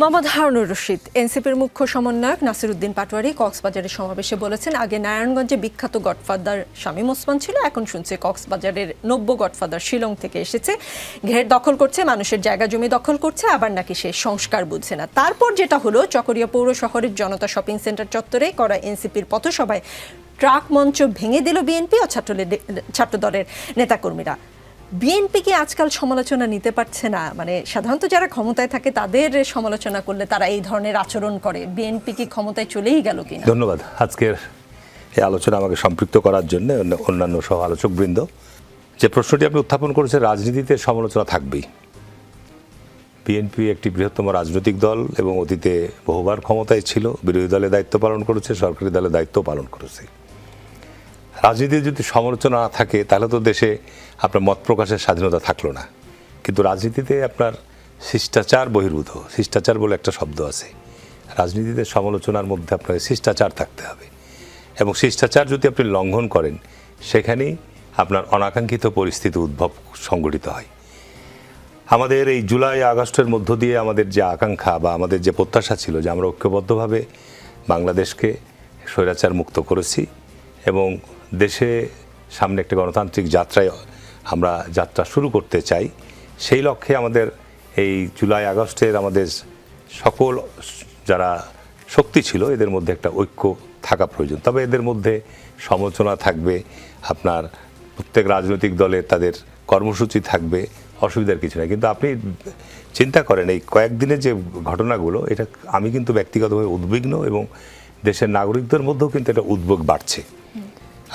মোহাম্মদ হারুনুর রশিদ, এনসিপির মুখ্য সমন্বয়ক নাসিরুদ্দিন পাটোয়ারি কক্সবাজারের সমাবেশে বলেছেন, আগে নারায়ণগঞ্জে বিখ্যাত গডফাদার শামীম ওসমান ছিল, এখন শুনছে কক্সবাজারের নব্য গডফাদার শিলং থেকে এসেছে। ঘের দখল করছে, মানুষের জায়গা জমি দখল করছে, আবার নাকি সে সংস্কার বুঝছে না। তারপর যেটা হলো, চকরিয়া পৌর শহরের জনতা শপিং সেন্টার চত্বরে করা এনসিপির পথসভায় ট্রাক মঞ্চ ভেঙে দিল বিএনপি ও ছাত্রলীগ- ছাত্রদলের নেতাকর্মীরা। বিএনপি কি আজকাল সমালোচনা নিতে পারছে না? মানে সাধারণত যারা ক্ষমতায় থাকে, তাদের সমালোচনা করলে তারা এই ধরনের আচরণ করে। বিএনপি কি ক্ষমতায় চলেই গেল কিনা? ধন্যবাদ। আজকের এই আলোচনা আমাকে সম্পৃক্ত করার জন্য অন্য- অন্যান্য সহ আলোচকবৃন্দ যে প্রশ্নটি আপনি উত্থাপন করেছেন, রাজনীতিতে সমালোচনা থাকবেই। বিএনপি একটি বৃহত্তম রাজনৈতিক দল এবং অতীতে বহুবার ক্ষমতায় ছিল। বিরোধী দলে দায়িত্ব পালন করেছে, সরকারি দলে দায়িত্ব পালন করেছে। রাজনীতিতে যদি সমালোচনা না থাকে, তাহলে তো দেশে আপনার মত প্রকাশের স্বাধীনতা থাকল না। কিন্তু রাজনীতিতে আপনার শিষ্টাচার বহির্ভূত, শিষ্টাচার বলে একটা শব্দ আছে। রাজনীতিতে সমালোচনার মধ্যে আপনার শিষ্টাচার থাকতে হবে। এবং শিষ্টাচার যদি আপনি লঙ্ঘন করেন, সেখানেই আপনার অনাকাঙ্ক্ষিত পরিস্থিতি উদ্ভব সংঘটিত হয়। আমাদের এই জুলাই, আগস্টের মধ্য দিয়ে আমাদের যে আকাঙ্ক্ষা বা আমাদের যে প্রত্যাশা ছিল যে আমরা ঐক্যবদ্ধভাবে বাংলাদেশকে স্বৈরাচার মুক্ত করেছি এবং দেশে সামনে একটা গণতান্ত্রিক যাত্রায় আমরা যাত্রা শুরু করতে চাই। সেই লক্ষ্যে আমাদের এই জুলাই আগস্টের আমাদের সকল যারা শক্তি ছিল, এদের মধ্যে একটা ঐক্য থাকা প্রয়োজন। তবে এদের মধ্যে সমালোচনা থাকবে, আপনার প্রত্যেক রাজনৈতিক দলে তাদের কর্মসূচি থাকবে, অসুবিধার কিছু নেই। কিন্তু আপনি চিন্তা করেন, এই কয়েকদিনের যে ঘটনাগুলো, এটা আমি কিন্তু ব্যক্তিগতভাবে উদ্বিগ্ন এবং দেশের নাগরিকদের মধ্যেও কিন্তু এটা উদ্বেগ বাড়ছে।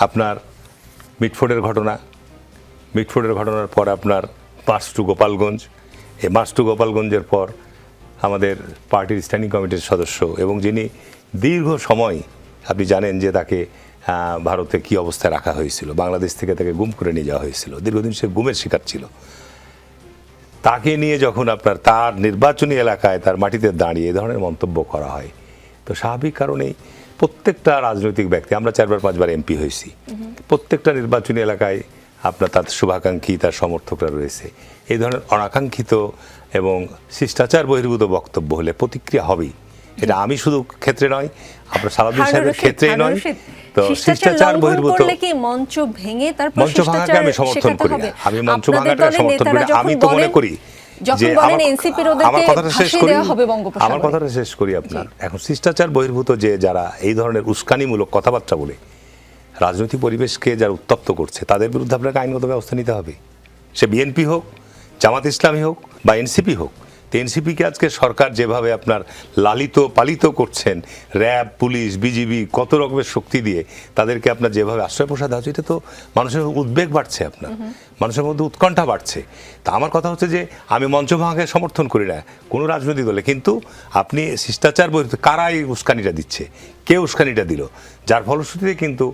আপনার মিটফোর্ডের ঘটনা, মিটফোর্ডের ঘটনার পর আপনার মার্চ টু গোপালগঞ্জ। এই মার্চ টু গোপালগঞ্জের পর আমাদের পার্টির স্ট্যান্ডিং কমিটির সদস্য এবং যিনি দীর্ঘ সময় আপনি জানেন যে তাকে ভারতে কি অবস্থায় রাখা হয়েছিল, বাংলাদেশ থেকে তাকে গুম করে নিয়ে যাওয়া হয়েছিল। দীর্ঘদিন সে গুমের শিকার ছিল। তাকে নিয়ে যখন আপনার তার নির্বাচনী এলাকায় তার মাটিতে দাঁড়িয়ে এ ধরনের মন্তব্য করা হয়, তো স্বাভাবিক কারণেই প্রত্যেকটা রাজনৈতিক ব্যক্তি আমরা চারবার পাঁচবার এমপি হয়েছি। প্রত্যেকটা নির্বাচনী এলাকায় আপনার তার শুভাকাঙ্ক্ষী তার সমর্থকরা রয়েছে। এই ধরনের অনাকাঙ্ক্ষিত এবং শিষ্টাচার বহির্ভূত বক্তব্য হলে প্রতিক্রিয়া হবেই। এটা আমি শুধু ক্ষেত্রে নয় আপনার হারুনুর সাহেবের ক্ষেত্রেই নয় তো শিষ্টাচার বহির্ভূত মঞ্চ ভেঙে তারপর মঞ্চ ভাঙাকে আমি সমর্থন করি আমি মঞ্চ ভাঙাটা সমর্থন করি আমি তো মনে করি যখন বলেন কথাটা শেষ করি দেওয়া হবে বঙ্গোপসাগরে। আমার কথাটা শেষ করি আপনার। এখন শিষ্টাচার বহির্ভূত যে যারা এই ধরনের উস্কানিমূলক কথাবার্তা বলে রাজনৈতিক পরিবেশকে যারা উত্তপ্ত করছে তাদের বিরুদ্ধে আপনাকে আইনগত ব্যবস্থা নিতে হবে। সে বিএনপি হোক জামাত ইসলামী হোক বা এনসিপি হোক তো এনসিপিকে আজকে সরকার যেভাবে আপনার লালিত পালিত করছেন র্যাব পুলিশ বিজিবি কত রকমের শক্তি দিয়ে তাদেরকে আপনার যেভাবে আশ্রয় প্রসাদ আছে এটা তো মানুষের উদ্বেগ বাড়ছে আপনার। মানুষের মধ্যে উৎকণ্ঠা বাড়ছে। তা আমার কথা হচ্ছে যে আমি মঞ্চ ভাঙাকে সমর্থন করি না কোনো রাজনৈতিক দলে। কিন্তু আপনি শিষ্টাচার বহির্ভূত কারাই এই উস্কানিটা দিচ্ছে? কে উস্কানিটা দিল। যার ফলশ্রুতিতে কিন্তু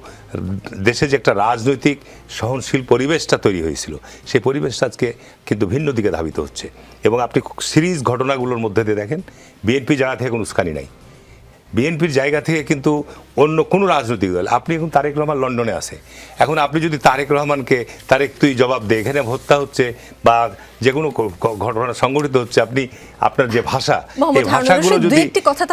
দেশে যে একটা রাজনৈতিক সহনশীল পরিবেশটা তৈরি হয়েছিল, সেই পরিবেশটা আজকে কিন্তু ভিন্ন দিকে ধাবিত হচ্ছে। এবং আপনি সিরিজ ঘটনাগুলোর মধ্যে দিয়ে দেখেন, বিএনপি জায়গা থেকে কোনো উস্কানি নাই। বিএনপির জায়গা থেকে কিন্তু অন্য কোনো রাজনৈতিক দল আপনি এখন তারেক রহমান লন্ডনে আছে। এখন আপনি যদি তারেক রহমানকে তারেক তুই জবাব দে এখানে হত্যা হচ্ছে বা যে কোনো ঘটনা সংঘটিত হচ্ছে আপনি আপনার যে ভাষা এই ভাষাগুলো যদি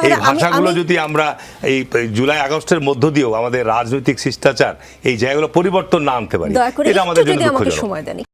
এই ভাষাগুলো যদি আমরা এই জুলাই আগস্টের মধ্য দিয়েও আমাদের রাজনৈতিক শিষ্টাচার এই জায়গাগুলো পরিবর্তন না আনতে পারি এটা আমাদের জন্য দুঃখজনক।